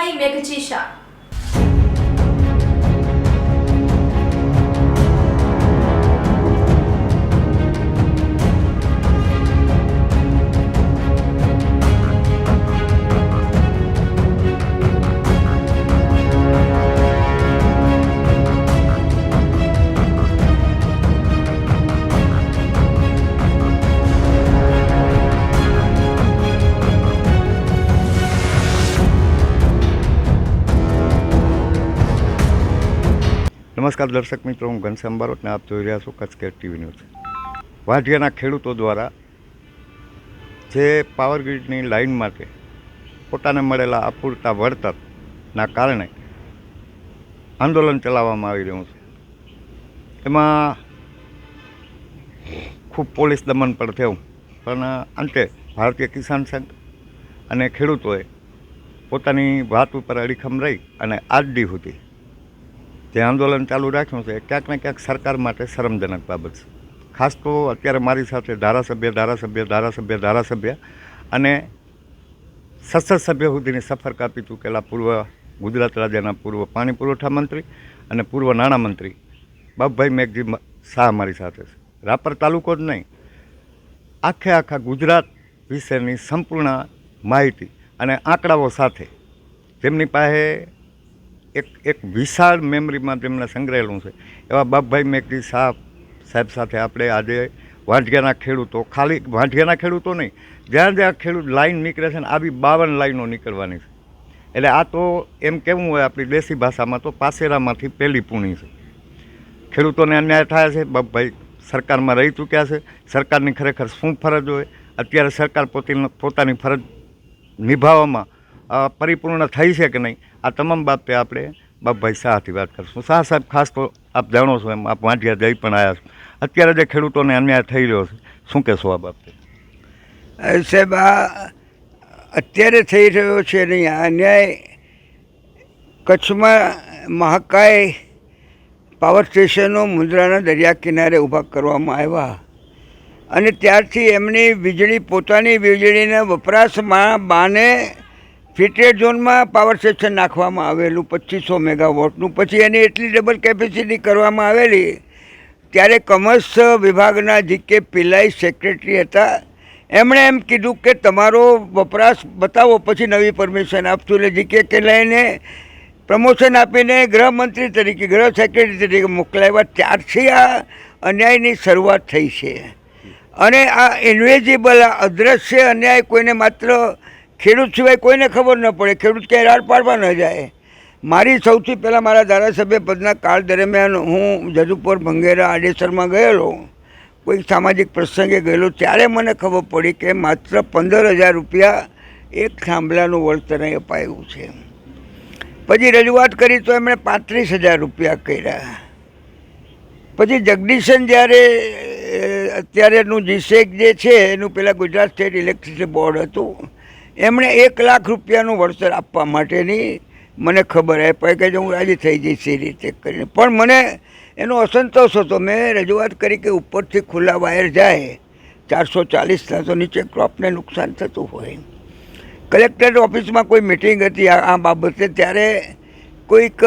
બાબુભાઈ મેઘજી નમસ્કાર દર્શક મિત્રો, હું ઘનશ્યામ બારોટ ને આપ જોઈ રહ્યા છો કચ્છ કેર ટીવી ન્યૂઝ. વાઢિયાના ખેડૂતો દ્વારા જે પાવર ગ્રીડની લાઇન માટે પોતાને મળેલા અપૂરતા વળતરના કારણે આંદોલન ચલાવવામાં આવી રહ્યું છે. એમાં ખૂબ પોલીસ દમન પણ થયું, પણ અંતે ભારતીય કિસાન સંઘ અને ખેડૂતોએ પોતાની વાત ઉપર અડીખમ રહી અને આજ દી સુધી જે આંદોલન ચાલુ રાખ્યું છે, ક્યાંક ને ક્યાંક સરકાર માટે શરમજનક બાબત છે. ખાસ તો અત્યારે મારી સાથે ધારાસભ્ય ધારાસભ્ય ધારાસભ્ય ધારાસભ્ય અને સંસદ સભ્ય સુધીની સફર કાપી ચૂકેલા પૂર્વ ગુજરાત રાજ્યના પૂર્વ પાણી પુરવઠા મંત્રી અને પૂર્વ નાણામંત્રી બાપભાઈ મેઘજી શાહ મારી સાથે છે. રાપર તાલુકો જ નહીં, આખે આખા ગુજરાત વિશેની સંપૂર્ણ માહિતી અને આંકડાઓ સાથે જેમની પાસે એક એક વિશાળ મેમરીમાં તેમણે સંગ્રહેલું છે. એવા બાપભાઈ મેઘજી શાહ સાહેબ સાથે આપણે આજે વાંઢિયાના ખેડૂતો, ખાલી વાંઢિયાના ખેડૂતો નહીં, જ્યાં જ્યાં ખેડૂત લાઈન નીકળે છે ને આવી બાવન લાઈનો નીકળવાની છે. એટલે આ તો એમ કેવું હોય આપણી દેશી ભાષામાં તો પાસેરામાંથી પહેલી પૂણી છે. ખેડૂતોને અન્યાય થાય છે, બાપભાઈ સરકારમાં રહી ચૂક્યા છે, સરકારની ખરેખર શું ફરજ હોય? અત્યારે સરકાર પોતાની પોતાની ફરજ નિભાવવામાં પરિપૂર્ણ થઈ છે કે નહીં? આ તમામ બાબતે આપણે બાપભાઈ શાહથી વાત કરીશું. શાહ સાહેબ, ખાસ તો આપ જાણો છો એમ, આપ વાંઢિયા જઈ પણ આવ્યા છો. અત્યારે જે ખેડૂતોને અન્યાય થઈ રહ્યો છે, શું કહેશો આ બાબતે? સાહેબ, આ અત્યારે થઈ રહ્યો છે નહીં, આ અન્યાય કચ્છમાં મહાકાય પાવર સ્ટેશનો મુંદ્રાના દરિયા કિનારે ઊભા કરવામાં આવ્યા. અને ત્યારથી એમની વીજળી, પોતાની વીજળીના વપરાશમાં બાને ફિટેડ ઝોનમાં પાવર સ્ટેશન નાખવામાં આવેલું પચીસો મેગાવોટનું. પછી એની એટલી ડબલ કેપેસિટી કરવામાં આવેલી, ત્યારે કમર્સ વિભાગના જીકે કે પિલ્લાઈ સેક્રેટરી હતા. એમણે એમ કીધું કે તમારો વપરાશ બતાવો, પછી નવી પરમિશન આપશું. એટલે જી કે લઈને પ્રમોશન આપીને ગૃહમંત્રી તરીકે, ગૃહ સેક્રેટરી તરીકે મોકલાવ્યા. ત્યારથી આ અન્યાયની શરૂઆત થઈ છે. અને આ ઇન્વેઝિબલ અદ્રશ્ય અન્યાય કોઈને માત્ર ખેડૂત સિવાય કોઈને ખબર ન પડે. ખેડૂત ક્યાંય રાડ પાડવા ન જાય. મારી સૌથી પહેલાં મારા ધારાસભ્ય પદના કાળ દરમિયાન હું જદુપર ભંગેરા આડેસરમાં ગયેલો. કોઈ સામાજિક પ્રસંગે ગયેલો. ત્યારે મને ખબર પડી કે માત્ર પંદર હજાર રૂપિયા એક થાંભલાનું વળતર અપાયું છે. પછી રજૂઆત કરી તો એમણે પાંત્રીસ હજાર રૂપિયા કર્યા. પછી જગદીશન જ્યારે અત્યારેનું જીસેક જે છે, એનું પેલા ગુજરાત સ્ટેટ ઇલેક્ટ્રિસિટી બોર્ડ હતું. એમણે એક લાખ રૂપિયાનું વળતર આપવા માટેની મને ખબર આપી કે હું રાજી થઈ જઈશ એ રીતે કરીને. પણ મને એનો અસંતોષ હતો. મેં રજૂઆત કરી કે ઉપરથી ખુલ્લા વાયર જાય, ચારસો ચાલીસના તો નીચે ક્રોપને નુકસાન થતું હોય. કલેક્ટર ઓફિસમાં કોઈ મિટિંગ હતી આ બાબતે, ત્યારે કોઈક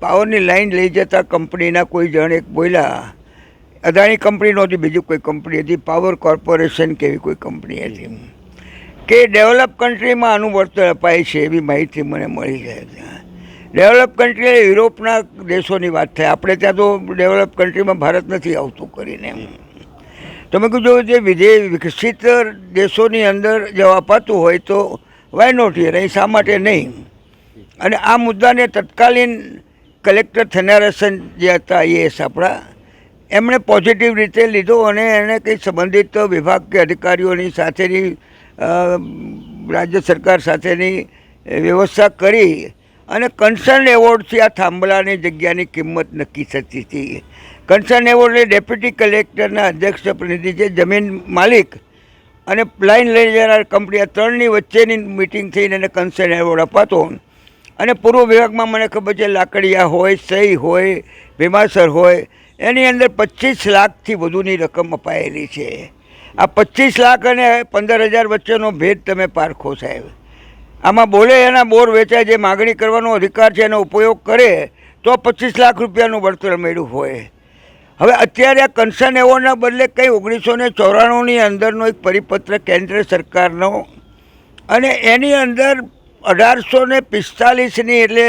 પાવરની લાઈન લઈ જતા કંપનીના કોઈ જણ એક બોલ્યા, અદાણી કંપની નહોતી, બીજી કોઈ કંપની હતી, પાવર કોર્પોરેશન કેવી કોઈ કંપની હતી. કે ડેવલપ કન્ટ્રીમાં આનું વળતર અપાય છે એવી માહિતી મને મળી જાય ડેવલપ કન્ટ્રી એટલે યુરોપના દેશોની વાત થાય. આપણે ત્યાં તો ડેવલપ કન્ટ્રીમાં ભારત નથી આવતું કરીને. તમે કીધું જે વિદેશ વિકસિત દેશોની અંદર જવા અપાતું હોય તો વાય નોટ હિયર અહીં શા માટે નહીં? અને આ મુદ્દાને તત્કાલીન કલેક્ટર થનારસન જે હતા આઈએએસ આપણા, એમણે પોઝિટિવ રીતે લીધો અને એણે કંઈ સંબંધિત વિભાગ કે અધિકારીઓની સાથેની રાજ્ય સરકાર સાથેની વ્યવસ્થા કરી અને કન્સર્ન એવોર્ડથી આ થાંભલાની જગ્યાની કિંમત નક્કી થતી હતી. કન્સર્ન એવોર્ડ એટલે ડેપ્યુટી કલેક્ટરના અધ્યક્ષ પ્રતિનિધિ છે જમીન માલિક અને પ્લાઇન લઈ જનાર કંપની આ ત્રણની વચ્ચેની મિટિંગ થઈને એને કન્સર્ન એવોર્ડ અપાતો. અને પૂર્વ વિભાગમાં મને ખબર છે લાકડિયા હોય, સહી હોય, ભીમાસર હોય, એની અંદર પચીસ લાખથી વધુની રકમ અપાયેલી છે. આ પચીસ લાખ અને પંદર હજાર વચ્ચેનો ભેદ તમે પારખો, સાહેબ. આમાં બોલે એના બોર વેચાય, જે માગણી કરવાનો અધિકાર છે, એનો ઉપયોગ કરે, તો પચીસ લાખ રૂપિયાનું વળતર મળ્યું હોય. હવે અત્યારે આ કન્સર્ન એવોર્ડના બદલે કંઈ ઓગણીસો ને ચોરાણુંની અંદરનો એક પરિપત્ર કેન્દ્ર સરકારનો અને એની અંદર અઢારસો ને પિસ્તાલીસની એટલે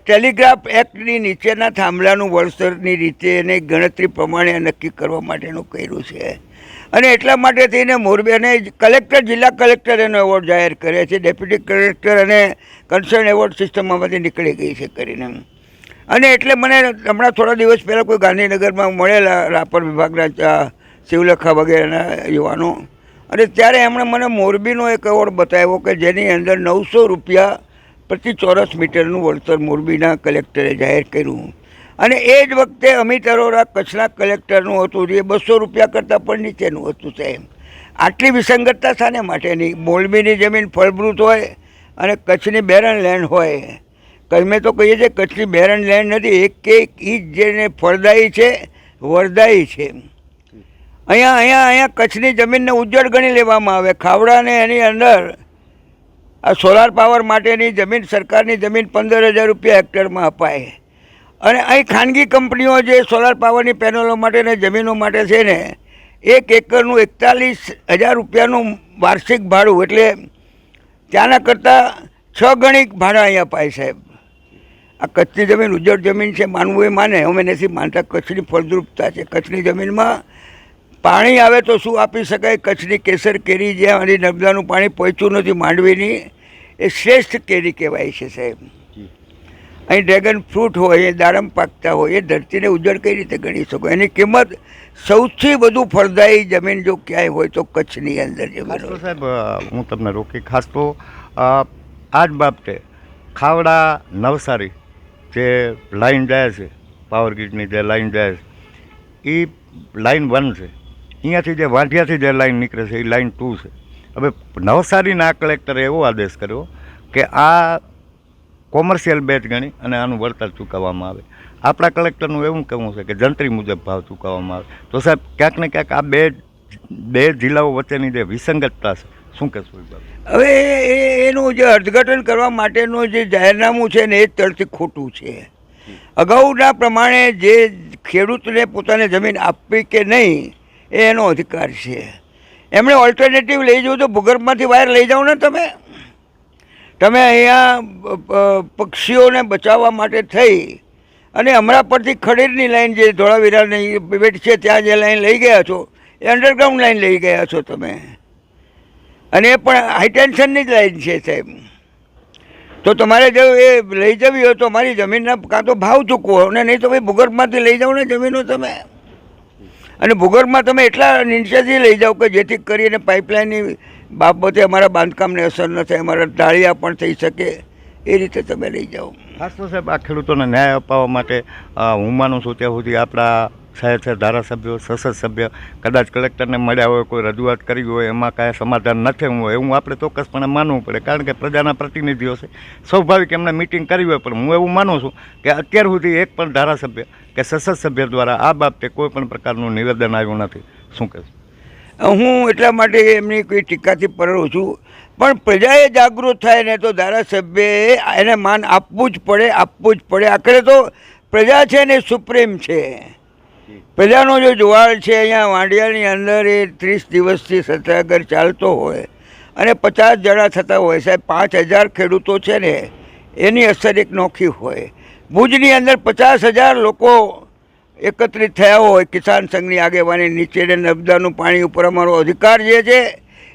ટેલિગ્રાફ એક્ટની નીચેના થાંભલાનું વળતરની રીતે એને ગણતરી પ્રમાણે નક્કી કરવા માટેનું કર્યું છે. અને એટલા માટે થઈને મોરબી અને કલેક્ટર, જિલ્લા કલેક્ટર એનો એવોર્ડ જાહેર કરે છે. ડેપ્યુટી કલેક્ટર અને કન્સર્ન એવોર્ડ સિસ્ટમમાંથી નીકળી ગઈ છે કરીને. અને એટલે મને હમણાં થોડા દિવસ પહેલાં કોઈ ગાંધીનગરમાં મળેલા રાપર વિભાગના શિવલખા વગેરેના યુવાનો. અને ત્યારે એમણે મને મોરબીનો એક એવોર્ડ બતાવ્યો કે જેની અંદર નવસો રૂપિયા પ્રતિ ચોરસ મીટરનું વળતર મોરબીના કલેક્ટરે જાહેર કર્યું. અને એ જ વખતે અમિત અરોરા કચ્છના કલેક્ટરનું હતું, જે બસો રૂપિયા કરતાં પણ નીચેનું હતું સાહેબ. આટલી વિસંગતતા શાને માટેની? મોરબીની જમીન ફળદ્રુપ હોય અને કચ્છની બેરન લેન્ડ હોય. અમે તો કહીએ છીએ કચ્છની બેરન લેન્ડ નથી, એક એક ઈજ જેને ફળદાયી છે, વરદાયી છે. અહીંયા અહીંયા અહીંયા કચ્છની જમીનને ઉજ્જડ ગણી લેવામાં આવે. ખાવડાને એની અંદર આ સોલાર પાવર માટેની જમીન સરકારની જમીન પંદર હજાર રૂપિયા હેક્ટરમાં અપાય. અને અહીં ખાનગી કંપનીઓ જે સોલાર પાવરની પેનલો માટેની જમીનો માટે છે ને, એક એકરનું એકતાલીસ હજાર રૂપિયાનું વાર્ષિક ભાડું, એટલે ત્યાંના કરતાં છ ગણી ભાડા અહીંયા અપાય સાહેબ આ કચ્છની જમીન ઉજ્જડ જમીન છે, માનવું એ માને. અમે નથી માનતા કચ્છની ફળદ્રુપતા છે. કચ્છની જમીનમાં પાણી આવે તો શું આપી શકાય? કચ્છની કેસર કેરી જ્યાં હજી નર્મદાનું પાણી પહોંચ્યું નથી માંડવીની, એ શ્રેષ્ઠ કેરી કહેવાય છે સાહેબ. અહીં ડ્રેગન ફ્રૂટ હોય, એ દાડમ પાકતા હોય, એ ધરતીને ઉજ્જડ કઈ રીતે ગણી શકો? એની કિંમત સૌથી વધુ ફળદાયી જમીન જો ક્યાંય હોય તો કચ્છની અંદર જમીન સાહેબ હું તમને રોકી ખાસ તો આ જ બાબતે ખાવડા નવસારી જે લાઈન જાય છે પાવર ગ્રીડની જે લાઈન જાય છે, એ લાઈન વન છે. અહીંયાથી જે વાંઢિયાથી જે લાઈન નીકળે છે, એ લાઈન ટુ છે. હવે નવસારીના કલેક્ટરે એવો આદેશ કર્યો કે આ કોમર્શિયલ બેચ ગણી અને આનું વળતર ચૂકવવામાં આવે. આપણા કલેક્ટરનું એવું કહેવું છે કે જંત્રી મુજબ ભાવ ચૂકવવામાં આવે. તો સાહેબ, ક્યાંક ને ક્યાંક આ બે બે જિલ્લાઓ વચ્ચેની જે વિસંગતતા છે, શું કહેશું હવે એ- એનું જે અર્થઘટન કરવા માટેનું જે જાહેરનામું છે ને એ જ તરથી ખોટું છે. અગાઉના પ્રમાણે જે ખેડૂતને પોતાને જમીન આપવી કે નહીં, એ એનો અધિકાર છે. એમણે ઓલ્ટરનેટિવ લઈ જવું તો ભૂગર્ભમાંથી વાયર લઈ જાઓ ને તમે. તમે અહીંયા પક્ષીઓને બચાવવા માટે થઈ અને હમણાં પરથી ખડીરની લાઈન જે ધોળાવીરાની બેટ છે, ત્યાં જે લાઈન લઈ ગયા છો, એ અંડરગ્રાઉન્ડ લાઈન લઈ ગયા છો તમે. અને એ પણ હાઈટેન્શનની જ લાઈન છે સાહેબ. તો તમારે જો એ લઈ જવી હોય તો મારી જમીનના કાં તો ભાવ ચૂકવો અને નહીં તો ભાઈ ભૂગર્ભમાંથી લઈ જાઓ ને જમીનો તમે. અને ભૂગર્ભમાં તમે એટલા નીચેથી લઈ જાઓ કે જેથી કરીને પાઇપલાઇનની બાબતે અમારા બાંધકામને અસર ન થાય, અમારા ઢાળિયા પણ થઈ શકે, એ રીતે તમે લઈ જાઓ. ખાસ તો સાહેબ, આ ખેડૂતોને ન્યાય અપાવવા માટે હું માનું છું ત્યાં સુધી આપણા સાહેબ સાહેબ ધારાસભ્યો સંસદ સભ્ય કદાચ કલેક્ટરને મળ્યા હોય, કોઈ રજૂઆત કરી હોય, એમાં કાંઈ સમાધાન ન થયું એવું આપણે ચોક્કસપણે માનવું પડે, કારણ કે પ્રજાના પ્રતિનિધિઓ છે. સ્વાભાવિક એમને મિટિંગ કરી હોય, પણ હું એવું માનું છું કે અત્યાર સુધી એક પણ ધારાસભ્ય કે સંસદ સભ્ય દ્વારા આ બાબતે કોઈ પણ પ્રકારનું નિવેદન આવ્યું નથી. શું કહેશું? હું એટલા માટે એમની કોઈ ટીકાથી પરળું છું, પણ પ્રજાએ જાગૃત થાય ને તો ધારાસભ્યએ એને માન આપવું જ પડે, આપવું જ પડે. આખરે તો પ્રજા છે ને સુપ્રીમ છે. પ્રજાનો જો જુવાળ છે અહીંયા વાંડિયાની અંદર એ ત્રીસ દિવસથી સત્યાગ્રહ ચાલતો હોય અને પચાસ જણા થતા હોય સાહેબ, પાંચ હજાર ખેડૂતો છે ને, એની અસર એક નોખી હોય. ભુજની અંદર પચાસ હજાર લોકો એકત્રિત થયા હોય કિસાન સંઘની આગેવાની નીચે નર્મદાનું પાણી ઉપર અમારો અધિકાર જે છે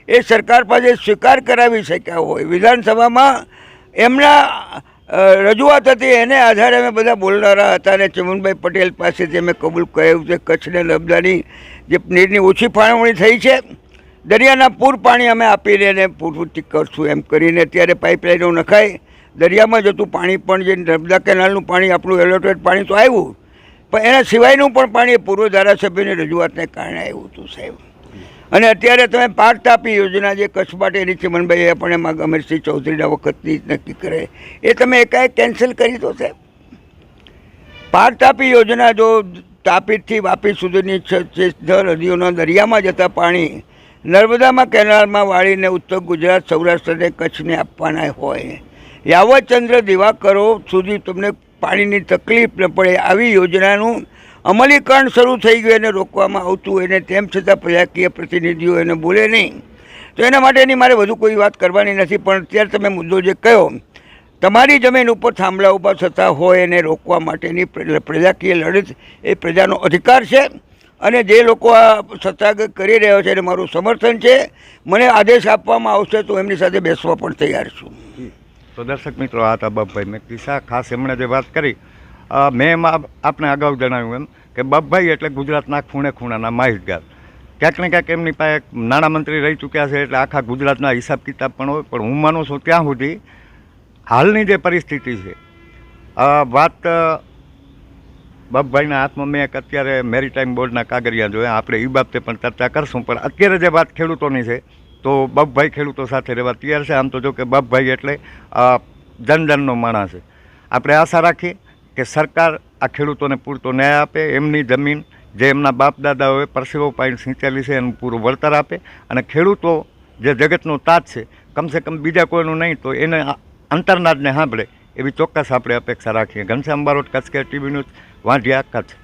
એ સરકાર પાસે સ્વીકાર કરાવી શક્યા હોય. વિધાનસભામાં એમના રજૂઆત હતી એને આધારે અમે બધા બોલનારા હતા અને ચમનભાઈ પટેલ પાસેથી અમે કબૂલ કરાયું છે કચ્છને નબદાની જે નીરની ઓછી ફાળવણી થઈ છે, દરિયાના પૂર પાણી અમે આપીને એને પૂરતી કરશું એમ કરીને ત્યારે પાઇપલાઇનો નખાય, દરિયામાં જતું પાણી પણ જે નર્મદા કેનાલનું પાણી, આપણું એલોટેડ પાણી તો આવ્યું, પણ એના સિવાયનું પણ પાણી પૂર્વ ધારાસભ્યની રજૂઆતને કારણે આવ્યું હતું સાહેબ. અને અત્યારે તમે પાક યોજના જે કચ્છ માટેની ચમનભાઈ પણ એમાં અમીરસિંહ ચૌધરીના વખતની નક્કી કરે. એ તમે એકાએક કેન્સલ કરી દો સાહેબ. પાક યોજના જો તાપીથી વાપી સુધીની છ નદીઓના દરિયામાં જતા પાણી નર્મદામાં કેનાલમાં વાળીને ઉત્તર ગુજરાત સૌરાષ્ટ્રને કચ્છને આપવાના હોય. યાવતચંદ્ર દિવાકરો સુધી તમને પાણીની તકલીફ ન પડે, આવી યોજનાનું અમલીકરણ શરૂ થઈ ગયું, એને રોકવામાં આવતું હોય ને તેમ છતાં પ્રજાકીય પ્રતિનિધિઓ એને બોલે નહીં. તો એના માટેની મારે વધુ કોઈ વાત કરવાની નથી, પણ અત્યારે તમે મુદ્દો જે કહ્યો, તમારી જમીન ઉપર થાંભલા ઊભા થતા હોય એને રોકવા માટેની પ્રજાકીય લડત એ પ્રજાનો અધિકાર છે અને જે લોકો આ સત્યાગ્રહ કરી રહ્યો છે એને મારું સમર્થન છે. મને આદેશ આપવામાં આવશે તો એમની સાથે બેસવા પણ તૈયાર છું. તો દર્શક મિત્રો, આ તબાબભાઈ મેં કિસ્સા ખાસ એમણે જે વાત કરી મેં એમાં આપને અગાઉ જણાવ્યું એમ કે બાપભાઈ એટલે ગુજરાતના ખૂણે ખૂણાના માહિતગાર. ક્યાંક ને ક્યાંક એમની પાસે નાણામંત્રી રહી ચૂક્યા છે એટલે આખા ગુજરાતના હિસાબ કિતાબ પણ હોય, પણ હું માનું છું ત્યાં સુધી હાલની જે પરિસ્થિતિ છે વાત બાપભાઈના હાથમાં મેં એક અત્યારે મેરીટાઈમ બોર્ડના કાગળિયા જોયા, આપણે એ બાબતે પણ ચર્ચા કરશું, પણ અત્યારે જે વાત ખેડૂતોની છે, તો બાપભાઈ ખેડૂતો સાથે રહેવા તૈયાર છે. આમ તો જો કે બપભાઈ એટલે જનજનનો માણસ છે. આપણે આશા રાખીએ કે સરકાર આ ખેડૂતોને પૂરતો ન્યાય આપે, એમની જમીન જે એમના બાપ દાદાઓએ પરસેવો પાણી સિંચેલી છે, એનું પૂરું વળતર આપે અને ખેડૂતો જે જગતનો તાજ છે, કમસે કમ બીજા કોઈનું નહીં, તો એને અંતરનાદને સાંભળે એવી ચોક્કસ આપણે અપેક્ષા રાખીએ. ઘનશ્યામ બારોટ, કચ્છ કે ટીવી ન્યૂઝ, વાંઢિયા, કચ્છ.